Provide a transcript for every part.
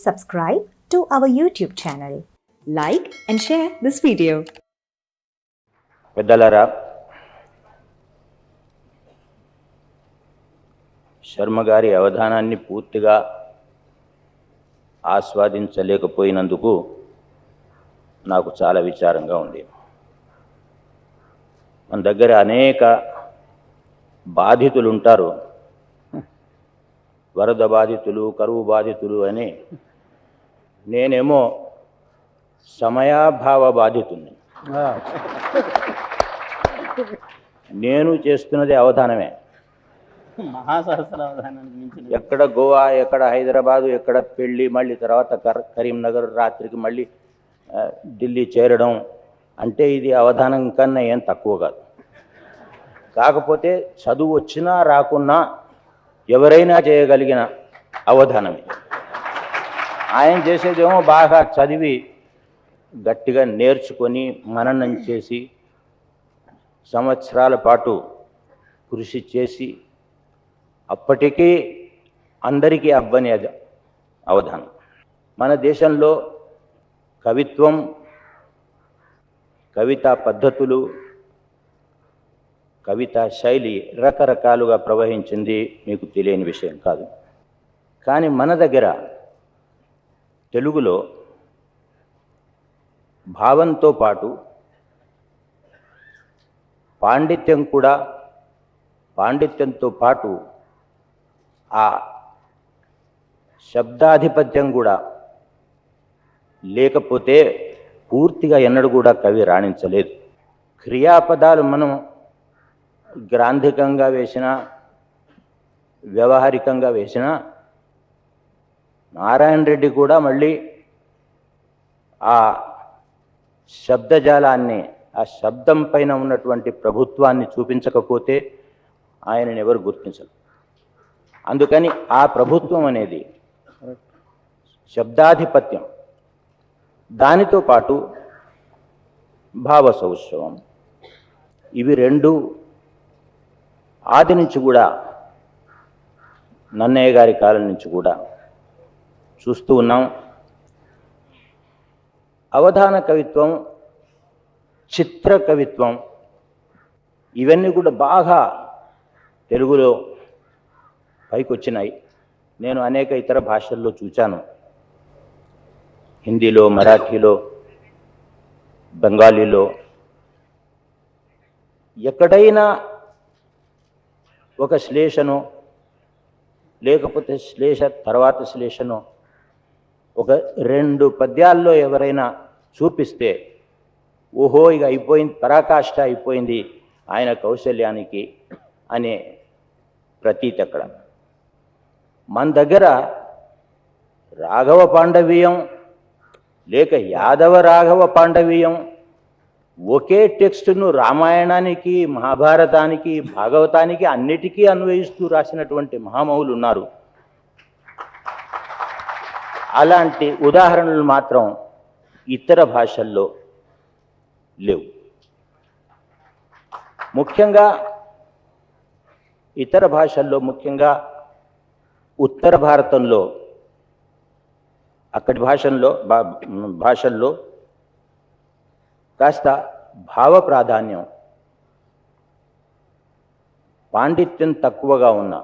subscribe to our YouTube channel. Like and share this video. పెద్దలారా శర్మ గారి అవధానాన్ని పూర్తిగా ఆస్వాదించలేకపోయినందుకు నాకు చాలా విచారంగా ఉంది మన దగ్గర అనేక బాధితులు ఉంటారు వరద బాధితులు కరువు బాధితులు అని నేనేమో సమయాభావ బాధితుణ్ణి నేను చేస్తున్నది అవధానమే. ఎక్కడ గోవా ఎక్కడ హైదరాబాదు ఎక్కడ పెళ్ళి మళ్ళీ తర్వాత కర్ కరీంనగర్ రాత్రికి మళ్ళీ ఢిల్లీ చేరడం అంటే ఇది అవధానం కన్నా ఏం తక్కువ కాదు. కాకపోతే చదువు వచ్చినా రాకున్నా ఎవరైనా చేయగలిగిన అవధానమే. ఆయన చేసేదేమో బాగా చదివి గట్టిగా నేర్చుకొని మననం చేసి సంవత్సరాల పాటు కృషి చేసి అప్పటికీ అందరికీ అవ్వని అవధానం. మన దేశంలో కవిత్వం కవితా పద్ధతులు కవితా శైలి రకరకాలుగా ప్రవహించింది మీకు తెలియని విషయం కాదు. కానీ మన దగ్గర తెలుగులో భావంతో పాటు పాండిత్యం కూడా పాండిత్యంతో పాటు ఆ శబ్దాధిపత్యం కూడా లేకపోతే పూర్తిగా ఎన్నడూ కూడా కవి రాణించలేదు. క్రియాపదాలు మనం గ్రాంధికంగా వేసినా వ్యవహారికంగా వేసినా నారాయణ రెడ్డి కూడా మళ్ళీ ఆ శబ్దజాలాన్ని ఆ శబ్దం పైన ఉన్నటువంటి ప్రభుత్వాన్ని చూపించకపోతే ఆయనని ఎవరు గుర్తించరు. అందుకని ఆ ప్రభుత్వం అనేది శబ్దాధిపత్యం. దానితో పాటు భావ సౌత్సవం ఇవి రెండు ఆది నుంచి కూడా నన్నయ్య గారి కాలం నుంచి కూడా చూస్తూ ఉన్నాం. అవధాన కవిత్వం చిత్ర కవిత్వం ఇవన్నీ కూడా బాగా తెలుగులో పైకి వచ్చినాయి నేను అనేక ఇతర భాషల్లో చూచాను. హిందీలో మరాఠీలో బెంగాలీలో. ఎక్కడైనా ఒక శ్లేషను లేకపోతే శ్లేష తర్వాత శ్లేషను ఒక రెండు పద్యాల్లో ఎవరైనా చూపిస్తే ఓహో ఇక అయిపోయింది పరాకాష్ట అయిపోయింది ఆయన కౌశల్యానికి అనే ప్రతీతి అక్కడ. మన దగ్గర రాఘవ పాండవీయం లేక యాదవ రాఘవ పాండవీయం ఒకే టెక్స్ట్ను రామాయణానికి మహాభారతానికి భాగవతానికి అన్నిటికీ అన్వయిస్తూ రాసినటువంటి మహామహులు ఉన్నారు. అలాంటి ఉదాహరణలు మాత్రం ఇతర భాషల్లో లేవు. ముఖ్యంగా ఇతర భాషల్లో ముఖ్యంగా ఉత్తర భారతంలో అక్కడి భాషల్లో భాషల్లో కాస్త భావ ప్రాధాన్యం పాండిత్యం తక్కువగా ఉన్న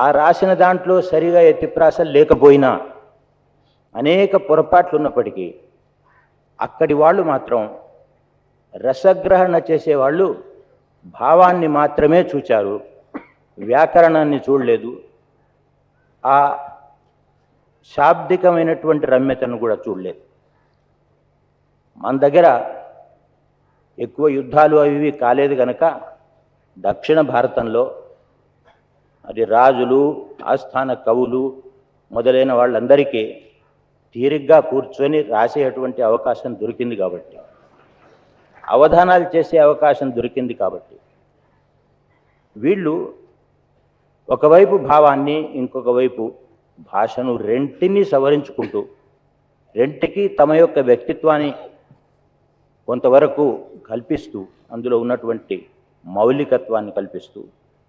ఆ రాసిన దాంట్లో సరిగా ఎత్తిప్రాసలు లేకపోయినా అనేక పొరపాట్లు ఉన్నప్పటికీ అక్కడి వాళ్ళు మాత్రం రసగ్రహణ చేసేవాళ్ళు భావాన్ని మాత్రమే చూచారు వ్యాకరణాన్ని చూడలేదు ఆ శాబ్దికమైనటువంటి రమ్యతను కూడా చూడలేదు. మన దగ్గర ఎక్కువ యుద్ధాలు అవి ఇవి కాలేదు కనుక దక్షిణ భారతంలో అది రాజులు ఆస్థాన కవులు మొదలైన వాళ్ళందరికీ తీరిగ్గా కూర్చొని రాసేటువంటి అవకాశం దొరికింది కాబట్టి. అవధానాలు చేసే అవకాశం దొరికింది కాబట్టి. వీళ్ళు ఒకవైపు భావాన్ని ఇంకొక వైపు భాషను రెంటిని సవరించుకుంటూ రెంటికి తమ యొక్క వ్యక్తిత్వాన్ని కొంతవరకు కల్పిస్తూ అందులో ఉన్నటువంటి మౌలికత్వాన్ని కల్పిస్తూ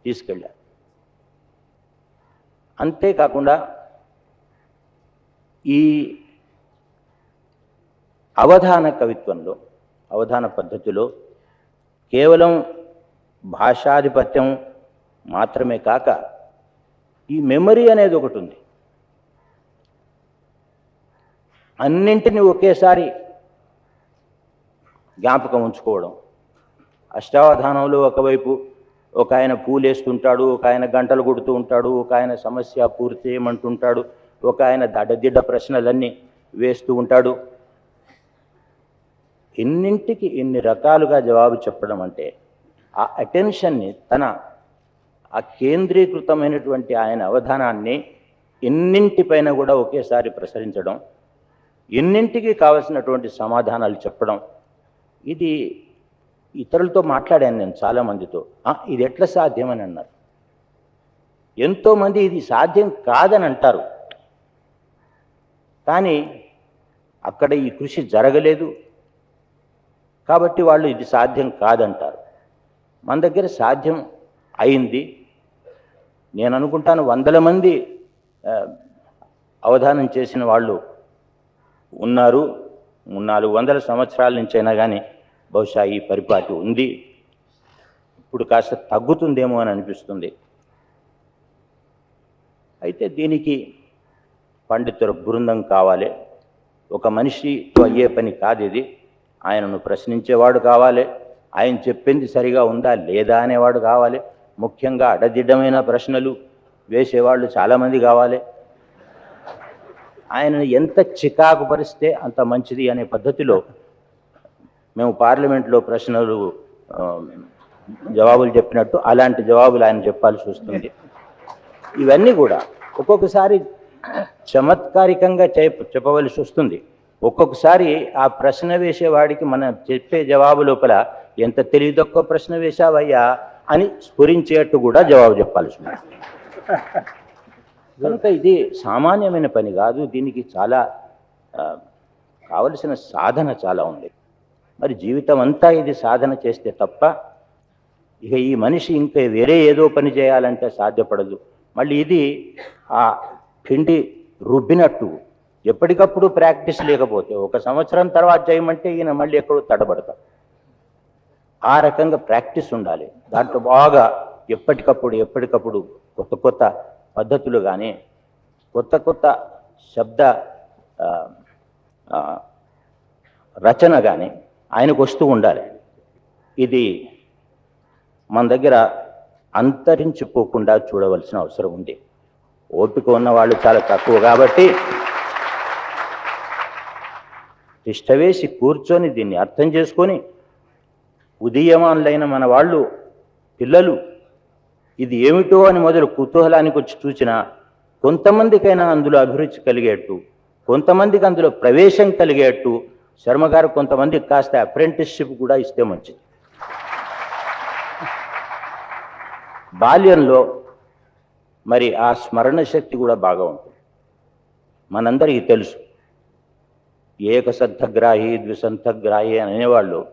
తీసుకెళ్ళారు అంతేకాకుండా ఈ అవధాన కవిత్వంలో అవధాన పద్ధతిలో కేవలం భాషాధిపత్యం మాత్రమే కాక ఈ మెమరీ అనేది ఒకటి ఉంది. అన్నింటినీ ఒకేసారి జ్ఞాపకం ఉంచుకోవడం అష్టావధానంలో ఒకవైపు ఒక ఆయన పూలేస్తుంటాడు ఒక ఆయన గంటలు కొడుతూ ఉంటాడు ఒక ఆయన సమస్య పూర్తి చేయమంటుంటాడు ఒక ఆయన దడదిడ్డ ప్రశ్నలన్నీ వేస్తూ ఉంటాడు. ఎన్నింటికి ఎన్ని రకాలుగా జవాబు చెప్పడం అంటే ఆ అటెన్షన్ని తన ఆ కేంద్రీకృతమైనటువంటి ఆయన అవధానాన్ని ఎన్నింటిపైన కూడా ఒకేసారి ప్రసరించడం ఎన్నింటికి కావలసినటువంటి సమాధానాలు చెప్పడం ఇది ఇతరులతో మాట్లాడాను నేను చాలామందితో. ఇది ఎట్లా సాధ్యమని అన్నారు. ఎంతోమంది ఇది సాధ్యం కాదని అంటారు. కానీ అక్కడ ఈ కృషి జరగలేదు. కాబట్టి వాళ్ళు ఇది సాధ్యం కాదంటారు. మన దగ్గర సాధ్యం అయింది. నేను అనుకుంటాను వందల మంది అవధానం చేసిన వాళ్ళు ఉన్నారు. నాలుగు వందల సంవత్సరాల నుంచి అయినా కానీ బహుశా ఈ పరిపాటి ఉంది. ఇప్పుడు కాస్త తగ్గుతుందేమో అని అనిపిస్తుంది. అయితే దీనికి పండితుల బృందం కావాలి. ఒక మనిషి అయ్యే పని కాదు ఇది. ఆయనను ప్రశ్నించేవాడు కావాలి. ఆయన చెప్పింది సరిగా ఉందా లేదా అనేవాడు కావాలి. ముఖ్యంగా అడదిడ్డమైన ప్రశ్నలు వేసేవాళ్ళు చాలామంది కావాలి. ఆయనను ఎంత చికాకు పరిస్తే అంత మంచిది అనే పద్ధతిలో మేము పార్లమెంట్లో ప్రశ్నలు జవాబులు చెప్పినట్టు అలాంటి జవాబులు ఆయన చెప్పాల్సి వస్తుంది. ఇవన్నీ కూడా ఒక్కొక్కసారి చమత్కారికంగా చెప్ చెప్పవలసి వస్తుంది. ఒక్కొక్కసారి ఆ ప్రశ్న వేసేవాడికి మనం చెప్పే జవాబు లోపల ఎంత తెలివి తక్కువ ప్రశ్న వేశావయ్యా అని స్ఫురించేట్టు కూడా జవాబు చెప్పాల్సి ఉంది కనుక ఇది సామాన్యమైన పని కాదు. దీనికి చాలా కావలసిన సాధన చాలా ఉంది. మరి జీవితం అంతా ఇది సాధన చేస్తే తప్ప ఇక ఈ మనిషి ఇంకా వేరే ఏదో పని చేయాలంటే సాధ్యపడదు. మళ్ళీ ఇది ఆ పిండి రుబ్బినట్టు ఎప్పటికప్పుడు ప్రాక్టీస్ లేకపోతే ఒక సంవత్సరం తర్వాత చేయమంటే ఈయన మళ్ళీ ఎక్కడో తడబడతాడు. ఆ రకంగా ప్రాక్టీస్ ఉండాలి. దాంట్లో బాగా ఎప్పటికప్పుడు ఎప్పటికప్పుడు కొత్త కొత్త పద్ధతులు కానీ కొత్త కొత్త శబ్ద రచన కానీ ఆయనకు వస్తూ ఉండాలి. ఇది మన దగ్గర అంతరించిపోకుండా చూడవలసిన అవసరం ఉంది. ఓపిక ఉన్న వాళ్ళు చాలా తక్కువ కాబట్టి తిష్టవేసి కూర్చొని దీన్ని అర్థం చేసుకొని ఉదయమానులైన మన వాళ్ళు పిల్లలు ఇది ఏమిటో అని మొదలు కుతూహలానికి వచ్చి చూసినా కొంతమందికైనా అందులో అభిరుచి కలిగేట్టు కొంతమందికి అందులో ప్రవేశం కలిగేట్టు శర్మ గారు కొంతమందికి కాస్త అప్రెంటిస్షిప్ కూడా ఇస్తే మంచిది. బాల్యంలో మరి ఆ స్మరణ శక్తి కూడా బాగా ఉంటుంది. మనందరికీ తెలుసు. ఏకసంతగ్రాహి ద్విసంతగ్రాహి అని అనేవాళ్ళు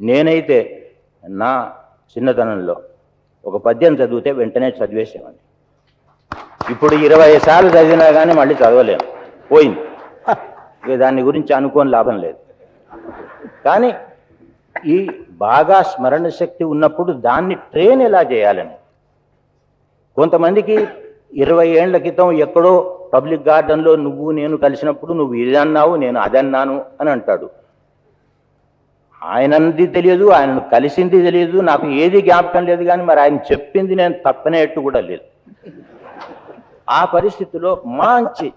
నేనైతే నా చిన్నతనంలో ఒక పద్యం చదివితే వెంటనే చదివేసేవాడిని. ఇప్పుడు ఇరవై సార్లు చదివినా కానీ మళ్ళీ చదవలేను. పోయింది. ఇక దాని గురించి అనుకోని లాభం లేదు. కానీ ఈ బాగా స్మరణ శక్తి ఉన్నప్పుడు దాన్ని ట్రైన్ ఎలా చేయాలని? కొంతమందికి ఇరవై ఏళ్ళ క్రితం ఎక్కడో పబ్లిక్ గార్డెన్లో నువ్వు నేను కలిసినప్పుడు నువ్వు ఇది అన్నావు నేను అదన్నాను అన్నాను అని అంటాడు. ఆయనది తెలియదు ఆయనను కలిసింది తెలియదు నాకు ఏది జ్ఞాపకం లేదు కానీ మరి ఆయన చెప్పింది నేను తప్పనేట్టు కూడా లేదు. ఆ పరిస్థితిలో మంచి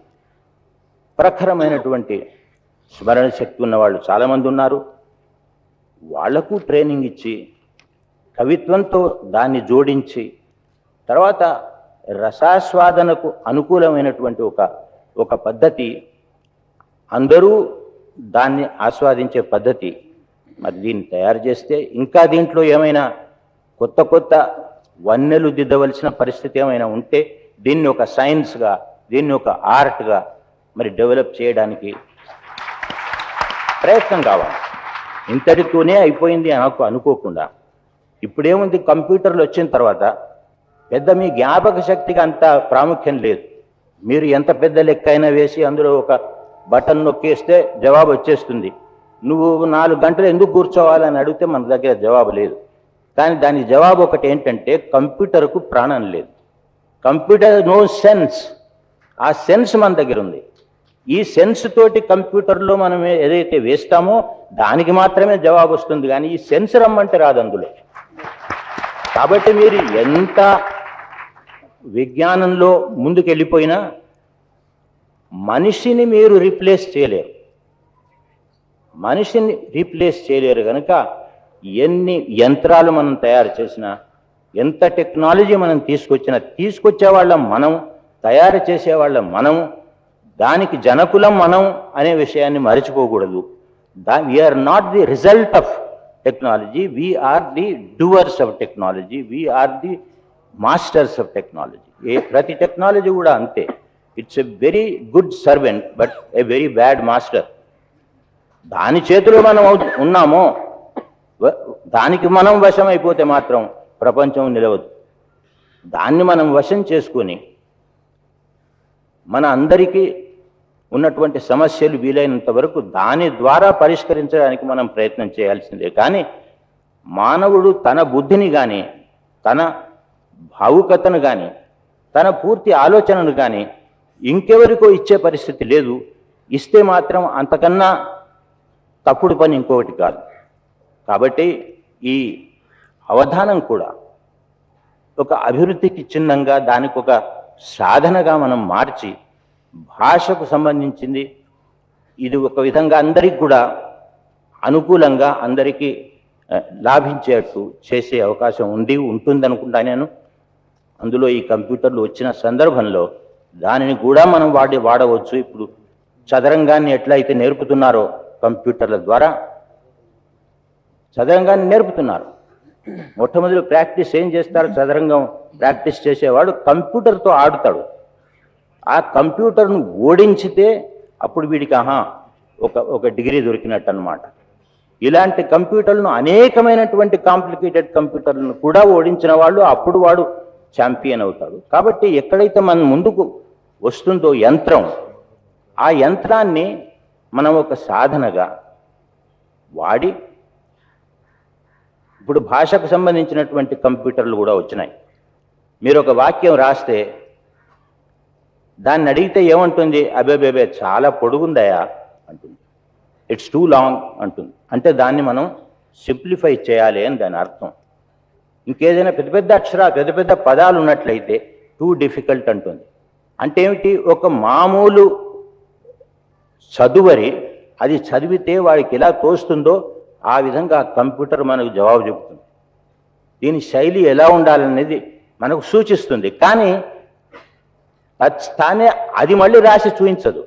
ప్రఖరమైనటువంటి స్మరణ శక్తి ఉన్న వాళ్ళు చాలామంది ఉన్నారు. వాళ్ళకు ట్రైనింగ్ ఇచ్చి కవిత్వంతో దాన్ని జోడించి తర్వాత రసాస్వాదనకు అనుకూలమైనటువంటి ఒక ఒక పద్ధతి అందరూ దాన్ని ఆస్వాదించే పద్ధతి మరి దీన్ని తయారు చేస్తే ఇంకా దీంట్లో ఏమైనా కొత్త కొత్త వన్నెలు దిద్దవలసిన పరిస్థితి ఏమైనా ఉంటే దీన్ని ఒక సైన్స్గా దీన్ని ఒక ఆర్ట్గా మరి డెవలప్ చేయడానికి ప్రయత్నం కావాలి. ఇంతటితోనే అయిపోయింది అనకు అనుకోకుండా. ఇప్పుడేముంది కంప్యూటర్లు వచ్చిన తర్వాత పెద్ద మీ జ్ఞాపక శక్తికి అంత ప్రాముఖ్యం లేదు. మీరు ఎంత పెద్ద లెక్క అయినా వేసి అందులో ఒక బటన్ నొక్కేస్తే జవాబు వచ్చేస్తుంది. నువ్వు నాలుగు గంటలు ఎందుకు కూర్చోవాలని అడిగితే మన దగ్గర జవాబు లేదు. కానీ దాని జవాబు ఒకటి ఏంటంటే కంప్యూటర్కు ప్రాణం లేదు. Computer no sense. ఆ సెన్స్ మన దగ్గర ఉంది. ఈ సెన్స్ తోటి కంప్యూటర్లో మనం ఏదైతే వేస్తామో దానికి మాత్రమే జవాబు వస్తుంది కానీ ఈ సెన్స్ రమ్మంటే రాదు అందులో. కాబట్టి మీరు ఎంత విజ్ఞానంలో ముందుకెళ్ళిపోయినా మనిషిని మీరు రీప్లేస్ చేయలేరు. మనిషిని రీప్లేస్ చేయలేరు కనుక ఎన్ని యంత్రాలు మనం తయారు చేసినా ఎంత టెక్నాలజీ మనం తీసుకొచ్చినా తీసుకొచ్చే వాళ్ళం మనం తయారు చేసేవాళ్ళం మనం దానికి జనకులం మనం అనే విషయాన్ని మర్చిపోకూడదు. దా we are not the result of technology we are the doers of technology we are the masters of technology ఏ ప్రతి టెక్నాలజీ కూడా అంతే. It's a very good servant but a very bad master దాని చేతిలో మనం ఉన్నామో దానికి మనం వశం అయిపోతే మాత్రం ప్రపంచం నిలవదు. దాన్ని మనం వశం చేసుకొని మన అందరికీ ఉన్నటువంటి సమస్యలు వీలైనంత వరకు దాని ద్వారా పరిష్కరించడానికి మనం ప్రయత్నం చేయాల్సిందే. కానీ మానవుడు తన బుద్ధిని కానీ తన భావుకతను కానీ తన పూర్తి ఆలోచనను కానీ ఇంకెవరికో ఇచ్చే పరిస్థితి లేదు. ఇస్తే మాత్రం అంతకన్నా తప్పుడు పని ఇంకొకటి కాదు. కాబట్టి ఈ అవధానం కూడా ఒక అభివృద్ధికి చిహ్నంగా దానికి ఒక సాధనగా మనం మార్చి భాషకు సంబంధించింది. ఇది ఒక విధంగా అందరికి కూడా అనుకూలంగా అందరికీ లాభించేట్టు చేసే అవకాశం ఉంది ఉంటుంది అనుకుంటా నేను. అందులో ఈ కంప్యూటర్లు వచ్చిన సందర్భంలో దానిని కూడా మనం వాడి వాడవచ్చు. ఇప్పుడు చదరంగాన్ని ఎట్లయితే నేర్పుతున్నారో కంప్యూటర్ల ద్వారా చదరంగాన్ని నేర్పుతున్నారు. మొట్టమొదటి ప్రాక్టీస్ ఏం చేస్తారు? చదరంగం ప్రాక్టీస్ చేసేవాడు కంప్యూటర్తో ఆడుతాడు. ఆ కంప్యూటర్ను ఓడించితే అప్పుడు వీడికి ఆహా ఒక ఒక డిగ్రీ దొరికినట్టు అనమాట ఇలాంటి కంప్యూటర్లను అనేకమైనటువంటి కాంప్లికేటెడ్ కంప్యూటర్లను కూడా ఓడించిన వాళ్ళు అప్పుడు వాడు ఛాంపియన్ అవుతాడు. కాబట్టి ఎక్కడైతే మన ముందుకు వస్తుందో యంత్రం ఆ యంత్రాన్ని మనం ఒక సాధనగా వాడి ఇప్పుడు భాషకు సంబంధించినటువంటి కంప్యూటర్లు కూడా వచ్చినాయి. మీరు ఒక వాక్యం రాస్తే దాన్ని అడిగితే ఏమంటుంది? అబేబేబే చాలా పొడుగుందయా? అంటుంది. ఇట్స్ టూ లాంగ్ అంటుంది. అంటే దాన్ని మనం సింప్లిఫై చేయాలి అని దాని అర్థం. ఇంకేదైనా పెద్ద పెద్ద అక్షరాలు పెద్ద పెద్ద పదాలు ఉన్నట్లయితే టూ డిఫికల్ట్ అంటుంది. అంటే ఏమిటి? ఒక మామూలు చదువరి అది చదివితే వాడికి ఎలా తోస్తుందో ఆ విధంగా కంప్యూటర్ మనకు జవాబు చెబుతుంది. దీని శైలి ఎలా ఉండాలనేది మనకు సూచిస్తుంది. కానీ తానే అది మళ్ళీ రాసి చూపించదు.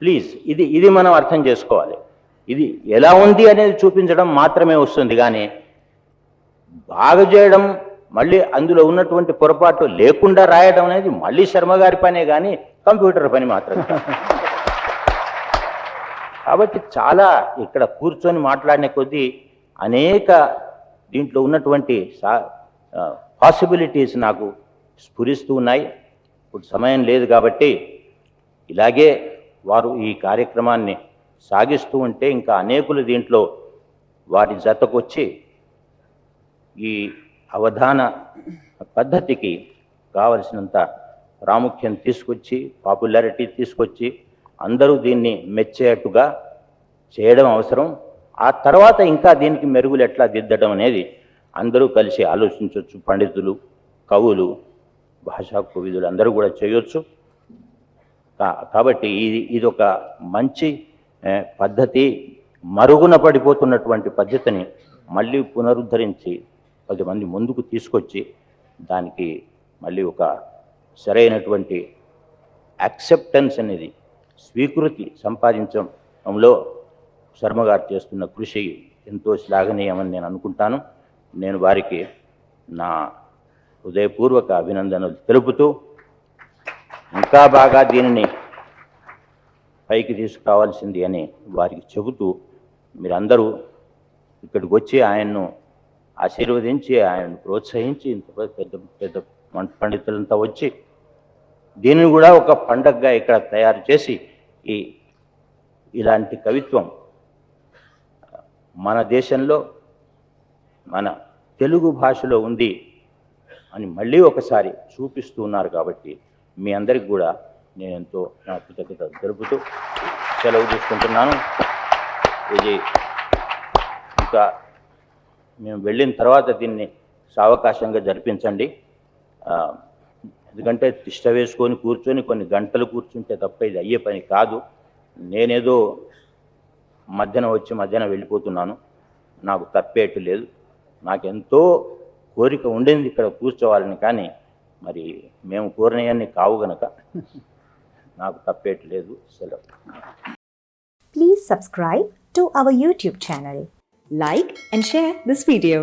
ప్లీజ్ ఇది ఇది మనం అర్థం చేసుకోవాలి. ఇది ఎలా ఉంది అనేది చూపించడం మాత్రమే వస్తుంది కానీ బాగుచేయడం మళ్ళీ అందులో ఉన్నటువంటి పొరపాటు లేకుండా రాయడం అనేది మళ్ళీ శర్మ గారి పనే కానీ కంప్యూటర్ పని మాత్రమే. కాబట్టి చాలా ఇక్కడ కూర్చొని మాట్లాడిన కొద్దీ అనేక దీంట్లో ఉన్నటువంటి పాసిబిలిటీస్ నాకు స్ఫురిస్తూ ఉన్నాయి. ఇప్పుడు సమయం లేదు కాబట్టి ఇలాగే వారు ఈ కార్యక్రమాన్ని సాగిస్తూ ఉంటే ఇంకా అనేకులు దీంట్లో వారి జతకొచ్చి ఈ అవధాన పద్ధతికి కావలసినంత ప్రాముఖ్యం తీసుకొచ్చి పాపులారిటీ తీసుకొచ్చి అందరూ దీన్ని మెచ్చేట్టుగా చేయడం అవసరం. ఆ తర్వాత ఇంకా దీనికి మెరుగులు ఎట్లా దిద్దడం అనేది అందరూ కలిసి ఆలోచించవచ్చు పండితులు కవులు భాషా కోవిదులు అందరూ కూడా చేయొచ్చు. కా- కాబట్టి ఇది ఇది ఒక మంచి పద్ధతి. మరుగున పడిపోతున్నటువంటి పద్ధతిని మళ్ళీ పునరుద్ధరించి పది మంది ముందుకు తీసుకొచ్చి దానికి మళ్ళీ ఒక సరైనటువంటి యాక్సెప్టెన్స్ అనేది స్వీకృతి సంపాదించడంలో శర్మగారు చేస్తున్న కృషి ఎంతో శ్లాఘనీయమని నేను అనుకుంటాను. నేను వారికి నా హృదయపూర్వక అభినందనలు తెలుపుతూ ఇంకా బాగా దీనిని పైకి తీసుకురావాల్సింది అని వారికి చెబుతూ మీరందరూ ఇక్కడికి వచ్చి ఆయన్ను ఆశీర్వదించి ఆయన్ను ప్రోత్సహించి ఇంత పెద్ద పెద్ద పండితులంతా వచ్చి దీనిని కూడా ఒక పండగగా ఇక్కడ తయారు చేసి ఈ ఇలాంటి కవిత్వం మన దేశంలో మన తెలుగు భాషలో ఉంది అని మళ్ళీ ఒకసారి చూపిస్తున్నారు కాబట్టి మీ అందరికి కూడా నేను ఎంతో నా కృతజ్ఞత జరుపుతూ సెలవు తీసుకుంటున్నాను. ఇది ఇంకా మేము వెళ్ళిన తర్వాత దీన్ని సావకాశంగా జరిపించండి. ఎందుకంటే తిష్ట వేసుకొని కూర్చొని కొన్ని గంటలు కూర్చుంటే తప్ప ఇది అయ్యే పని కాదు. నేనేదో మధ్యాహ్నం వచ్చి మధ్యాహ్నం వెళ్ళిపోతున్నాను. నాకు తప్పేట్టు లేదు. నాకెంతో కోరిక ఉండేది ఇక్కడ కూర్చోవాలని కానీ మరి మేము కోరినవన్నీ కావు గనక. నాకు తప్పేటి లేదు. సెలవు. Please subscribe to our YouTube channel like and share this video